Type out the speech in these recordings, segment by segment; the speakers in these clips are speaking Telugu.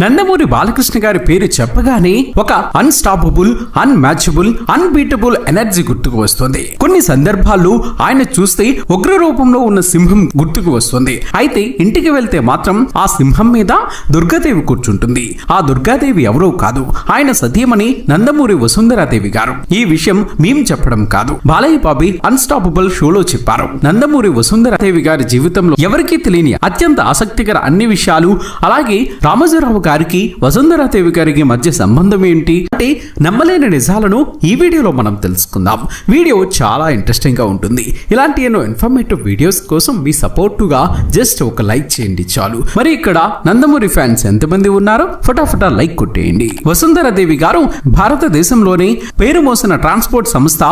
నందమూరి బాలకృష్ణ గారి పేరు చెప్పగానే ఒక అన్స్టాపబుల్ అన్మ్యాచబుల్ అన్బీటబుల్ ఎనర్జీ గుర్తుకు వస్తుంది. కొన్ని సందర్భాల్లో ఆయన చూస్తే ఉగ్ర రూపంలో ఉన్న సింహం గుర్తుకు వస్తుంది. అయితే ఇంటికి వెళ్తే మాత్రం ఆ సింహం మీద దుర్గాదేవి కూర్చుంటుంది. ఆ దుర్గాదేవి ఎవరో కాదు. ఆయన సతీమణి నందమూరి వసుంధరాదేవి గారు. ఈ విషయం మేం చెప్పడం కాదు. బాలయ్య బాబీ అన్స్టాపబుల్ షోలో చెప్పారు. నందమూరి వసుంధరాదేవి గారి జీవితంలో ఎవరికీ తెలియని అత్యంత ఆసక్తికర అన్ని విషయాలు అలాగే రామజరావు గారికి వసుంధరాదేవి గారికి మధ్య సంబంధం ఏంటి? కాబట్టి నమ్మలేని నిజాలను ఈ వీడియోలో మనం తెలుసుకుందాం. వీడియో చాలా ఇంట్రెస్టింగ్గా ఉంటుంది. ఇలాంటి ఎన్నో ఇన్ఫర్మేటివ్ వీడియోస్ కోసం మీ సపోర్టుగా జస్ట్ ఒక లైక్ చేయండి చాలు. మరి ఇక్కడ నందమూరి ఫ్యాన్స్ ఎంతమంది ఉన్నారో ఫటాఫటా లైక్ కొట్టేయండి. వసుంధరాదేవి గారు భారతదేశంలోని పేరు మోసిన ట్రాన్స్పోర్ట్ సంస్థ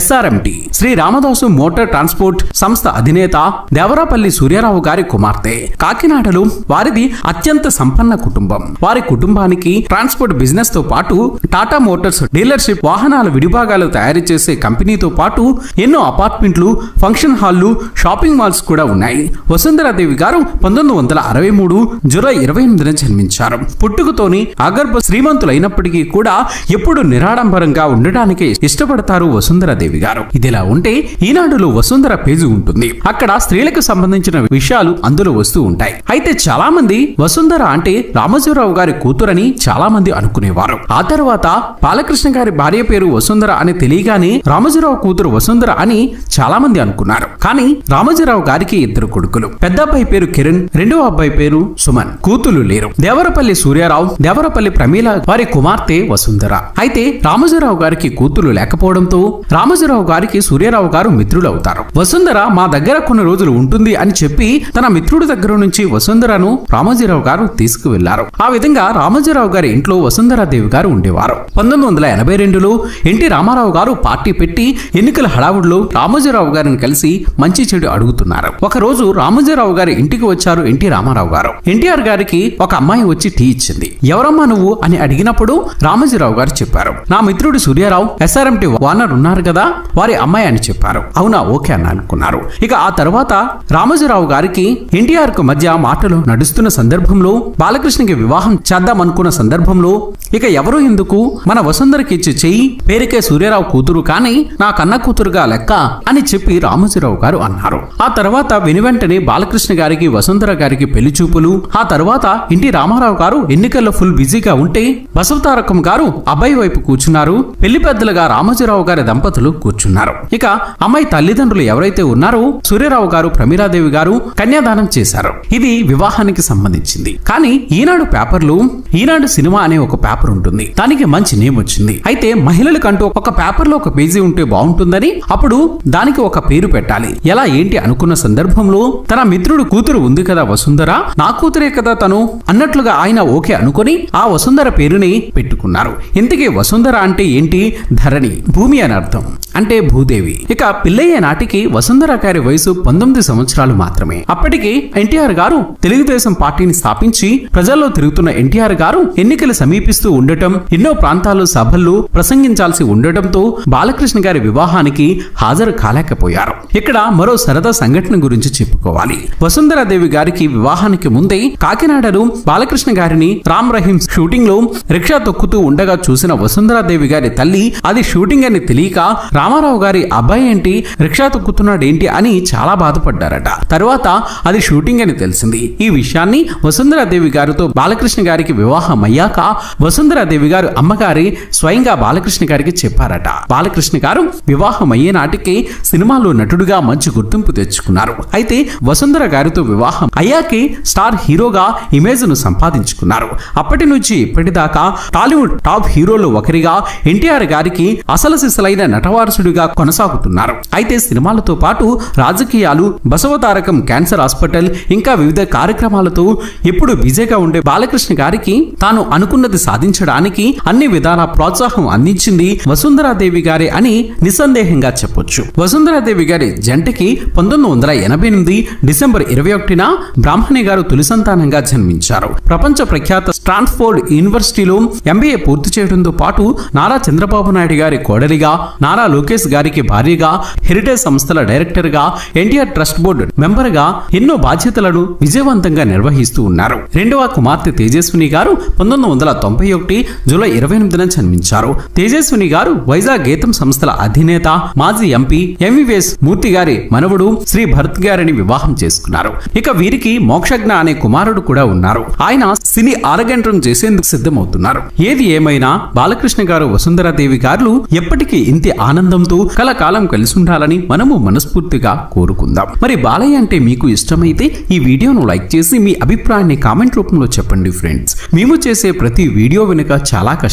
SRMT Sri Ramadasu motor transport సంస్థ అధినేత దేవరాపల్లి సూర్యారావు గారి కుమార్తె. కాకినాడలో వారిది అత్యంత సంపన్న కుటుంబం. వారి కుటుంబానికి ట్రాన్స్పోర్ట్ బిజినెస్తో పాటు టాటా మోటార్స్ డీలర్షిప్ వాహనాల విడిభాగాలు తయారు చేసే కంపెనీతో పాటు ఎన్నో అపార్ట్మెంట్లు ఫంక్షన్ హాల్లు షాపింగ్ మాల్స్ కూడా ఉన్నాయి. వసుంధరాదేవి గారు పంతొమ్మిది వందల అరవై మూడు జూలై ఇరవై ఎనిమిదిన జన్మించారు. పుట్టుకతోని అగర్భ శ్రీమంతులైనప్పటికీ కూడా ఎప్పుడు నిరాడంబరంగా ఉండడానికి ఇష్టపడతారు వసుంధరాదేవి గారు. ఇదిలా ఉంటే ఈనాడులో వసుంధర పేజీ ఉంటుంది. అక్కడ స్త్రీలకు సంబంధించిన విషయాలు అందులో వస్తూ ఉంటాయి. అయితే చాలా మంది వసుంధర అంటే రామజీరావు గారి కూతురని చాలా మంది అనుకునేవారు. ఆ తర్వాత బాలకృష్ణ గారి భార్య పేరు వసుంధర అని తెలియగానే రామోజీరావు కూతురు వసుంధర అని చాలా మంది అనుకున్నారు. కానీ రామోజీరావు గారికి ఇద్దరు కొడుకులు. పెద్ద అబ్బాయి పేరు కిరణ్ రెండవ అబ్బాయి పేరు సుమన్. కూతులు లేరు. దేవరపల్లి సూర్యారావు దేవరపల్లి ప్రమీల వారి కుమార్తె వసుంధర. అయితే రామోజీరావు గారికి కూతురు లేకపోవడంతో రామోజీరావు గారికి సూర్యారావు గారు మిత్రులు అవుతారు వసుంధర మా దగ్గర కొన్ని రోజులు ఉంటుంది అని చెప్పి తన మిత్రుడి దగ్గర నుంచి వసుంధరను రామోజీరావు గారు తీసుకువెళ్ళారు. ఆ విధంగా రామోజీరావు గారి ఇంట్లో వసుంధరాదేవి గారు ఉండేవారు. పంతొమ్మిది వందల ఎనభై రెండులో ఎన్టీ రామారావు గారు పార్టీ పెట్టి ఎన్నికల హడావుడిలో రామోజీరావు గారిని కలిసి మంచి చెడు అడుగుతున్నారు. ఒక రోజు రామోజీరావు గారి ఇంటికి వచ్చారు ఎన్టీ రామారావు గారు. ఎన్టీఆర్ గారికి ఒక అమ్మాయి వచ్చి టీ ఇచ్చింది. ఎవరమ్మా నువ్వు? అని అడిగినప్పుడు రామోజీరావు గారు చెప్పారు. నా మిత్రుడు సూర్యారావు ఎస్ఆర్ఎంటి వానర్ ఉన్నారు కదా వారి అమ్మాయి అని చెప్పారు. అవునా ఓకే అని అనుకున్నారు. ఇక ఆ తర్వాత రామోజీరావు గారికి ఎన్టీఆర్కు మధ్య మాటలు నడుస్తున్న సందర్భంలో బాలకృష్ణకి వివాహం చేద్దామనుకున్న సందర్భంలో ఇక ఎవరు ఎందుకు? మన వసుంధరకి ఇచ్చి చెయ్యి పేరుకే సూర్యరావు కూతురు కానీ నా కన్న కూతురుగా లెక్క అని చెప్పి రామోజీరావు గారు అన్నారు. ఆ తర్వాత వెనువెంటనే బాలకృష్ణ గారికి వసుంధర గారికి పెళ్ళి చూపులు ఆ తర్వాత ఇంటి రామారావు గారు ఎన్నికల్లో ఫుల్ బిజీగా ఉంటే బసవతారకం గారు అబ్బాయి వైపు కూర్చున్నారు. పెళ్ళి పెద్దలుగా రామోజీరావు గారి దంపతులు కూర్చున్నారు. ఇక అమ్మాయి తల్లిదండ్రులు ఎవరైతే ఉన్నారో సూర్యరావు గారు ప్రమీరాదేవి గారు కన్యాదానం చేశారు. ఇది వివాహానికి సంబంధించింది. కానీ ఈనాడు పేపర్లు ఈనాడు సినిమా అనే ఒక పేపర్ ఉంటుంది. దానికి మంచి నేమ్ వచ్చింది. అయితే మహిళలకంటూ ఒక పేపర్లో ఒక పేజీ ఉంటే బాగుంటుందని అప్పుడు దానికి ఒక పేరు పెట్టాలి. ఎలా ఏంటి అనుకున్న సందర్భంలో తన మిత్రుడు కూతురు ఉంది కదా వసుంధర నా కూతురే కదా తను అన్నట్లుగా ఆయన ఓకే అనుకొని ఆ వసుంధర పేరుని పెట్టుకున్నారు. ఇంతకీ వసుంధర అంటే ఏంటి? ధరణి భూమి అని అర్థం. అంటే భూదేవి. ఇక పిల్లయ్యే నాటికి వసుంధర గారి వయసు పంతొమ్మిది సంవత్సరాలు మాత్రమే. అప్పటికి ఎన్టీఆర్ గారు తెలుగుదేశం పార్టీని స్థాపించి ప్రజల్లో తిరుగుతున్న ఎన్టీఆర్ గారు ఎన్నికలు సమీపిస్తూ ఉండటం ఎన్నో ప్రాంతాల్లో సభల్లో ప్రసంగించాల్సి ఉండటంతో బాలకృష్ణ గారి వివాహానికి హాజరు కాలేకపోయారు. ఇక్కడ మరో సరదా సంఘటన గురించి చెప్పుకోవాలి. వసుంధరాదేవి గారికి వివాహానికి ముందే కాకినాడలో బాలకృష్ణ గారిని రామ్ రహీం షూటింగ్లో రిక్షా తొక్కుతూ ఉండగా చూసిన వసుంధరాదేవి గారి తల్లి అది షూటింగ్ అని తెలియక రామారావు గారి అబ్బాయి ఏంటి రిక్షా తొక్కుతున్నాడు ఏంటి అని చాలా బాధపడ్డారట. తర్వాత అది షూటింగ్ అని తెలిసింది. ఈ విషయాన్ని వసుంధరాదేవి గారితో బాలకృష్ణ గారికి వివాహం అయ్యాక వసుంధరాదేవి గారు అమ్మ అమ్మగారి స్వయంగా బాలకృష్ణ గారికి చెప్పారట. బాలకృష్ణ గారు వివాహం అయ్యే నాటికి సినిమాలో నటుడుగా మంచి గుర్తింపు తెచ్చుకున్నారు. అయితే వసుంధర గారితో వివాహం అయ్యాకి స్టార్ హీరోగా ఇమేజ్ను సంపాదించుకున్నారు. అప్పటి నుంచి ఇప్పటిదాకా టాలీవుడ్ టాప్ హీరోలు ఒకరిగా ఎన్టీఆర్ గారికి అసలు సిసలైన నటవారసుడిగా కొనసాగుతున్నారు. అయితే సినిమాలతో పాటు రాజకీయాలు బసవతారకం క్యాన్సర్ హాస్పిటల్ ఇంకా వివిధ కార్యక్రమాలతో ఎప్పుడు బిజీగా ఉండే బాలకృష్ణ గారికి తాను అనుకున్నది సాధించడానికి అన్ని విధాల ప్రోత్సాహం అందించింది వసుంధరాదేవి గారి అని నిస్సందేహంగా చెప్పొచ్చు. వసుంధరాదేవి గారి జంటకి పంతొమ్మిది వందల ఎనభై ఎనిమిది డిసెంబర్ ఇరవై ఒకటిన బ్రాహ్మణి గారు తొలి సంతానంగా జన్మించారు. ప్రపంచ ప్రఖ్యాత స్టాన్ఫోర్డ్ యూనివర్సిటీలో ఎంబీఏ పూర్తి చేయడంతో పాటు నారా చంద్రబాబు నాయుడు గారి కోడలిగా నారా లోకేష్ గారికి భార్యగా హెరిటేజ్ సంస్థల డైరెక్టర్గా ఎన్టీఆర్ ట్రస్ట్ బోర్డు మెంబర్గా ఎన్నో బాధ్యతలను విజయవంతంగా నిర్వహిస్తూ ఉన్నారు. రెండవ కుమార్తె తేజస్విని గారు పంతొమ్మిది వందల తొంభై ఒకటి జూలై ఇరవై ఎనిమిదిన జన్మించారు. తేజస్విని గారు వైజాగ్ గీతం సంస్థల అధినేత మాజీ ఎంపీ ఎంవివిఎస్ మూర్తి గారి మనవడు శ్రీ భరత్ గారిని వివాహం చేసుకున్నారు. ఇక వీరికి మోక్షజ్ఞ అనే కుమారుడు కూడా ఉన్నారు. ఆయన సినీ ఆరగంటం చేసేందుకు సిద్ధమవుతున్నారు. ఏది ఏమైనా బాలకృష్ణ గారు వసుంధరాదేవి గారు ఎప్పటికీ ఇంతి ఆనందంతో కలకాలం కలిసి ఉండాలని మనము మనస్ఫూర్తిగా కోరుకుందాం. మరి బాలయ్య అంటే మీకు ఇష్టమైతే ఈ వీడియోను లైక్ చేసి మీ అభిప్రాయాన్ని కామెంట్ రూపంలో చెప్పండి ఫ్రెండ్స్. మేము చేసే ప్రతి వీడియో వెనుక చాలా కష్టం